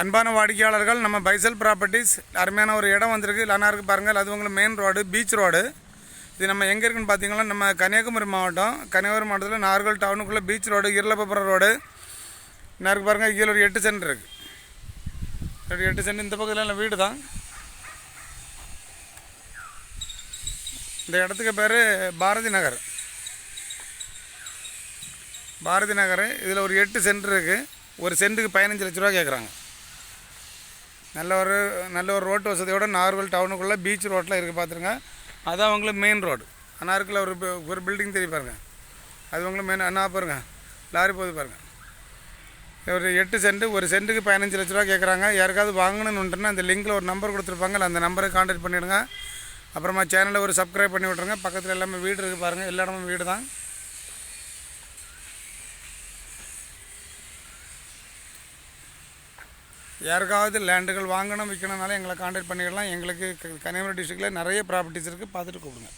அன்பான வாடிக்கையாளர்கள் நம்ம பைசல் ப்ராப்பர்ட்டிஸ் அருமையான ஒரு இடம் வந்திருக்கு. லனாருக்கு பாருங்கள் அது உங்களுக்கு மெயின் ரோடு பீச் ரோடு இது நம்ம எங்கே இருக்குன்னு பார்த்தீங்கன்னா நம்ம கன்னியாகுமரி மாவட்டம். கன்னியாகுமரி மாவட்டத்தில் நார்கள் டவுனுக்குள்ளே பீச் ரோடு இருளப்பபுரம் ரோடு நேருக்கு பாருங்கள் கீழே ஒரு எட்டு சென்ட் இருக்குது எட்டு சென்ட் இந்த பக்கத்தில் எல்லாம் வீடு தான். இந்த இடத்துக்கு பேர் பாரதி நகர். பாரதி நகர் இதில் ஒரு எட்டு சென்ட் இருக்குது ஒரு சென்ட்டுக்கு பதினஞ்சு லட்ச ரூபா கேட்குறாங்க நல்ல ஒரு நல்ல ஒரு ரோட்டு வசதியோட நார்வல் டவுனுக்குள்ளே பீச் ரோட்டில் இருக்குது பார்த்துருங்க அதான் உங்களுக்கு மெயின் ரோடு அனாருக்குள்ள ஒரு ஒரு பில்டிங் தெரிய பாருங்க. அது உங்களுக்கு மெயின் அண்ணா பாருங்க. லாரி போகுது பாருங்க. ஒரு எட்டு சென்ட் ஒரு சென்ட்டுக்கு பதினஞ்சு லட்ச ரூபா கேட்குறாங்க யாருக்காவது வாங்கணுன்னுட்டுனா அந்த லிங்கில் ஒரு நம்பர் கொடுத்துருப்பாங்க அந்த நம்பரை காண்டாக்ட் பண்ணிவிடுங்க அப்புறமா சேனலை ஒரு சப்ஸ்கிரைப் பண்ணி விட்ருங்க பக்கத்தில் எல்லாமே வீடு இருக்குது பாருங்கள் எல்லா இடமும் வீடு தான் யாருக்காவது லேண்டுகள் வாங்கணும் விற்கணும்னாலும் எங்களை காண்டாக்ட் பண்ணிடலாம். எங்களுக்கு கன்னியாகுமரி டிஸ்ட்ரிக்டில் நிறைய ப்ராப்பர்ட்டிஸ் இருக்குது பார்த்துட்டு கூப்பிடுங்க.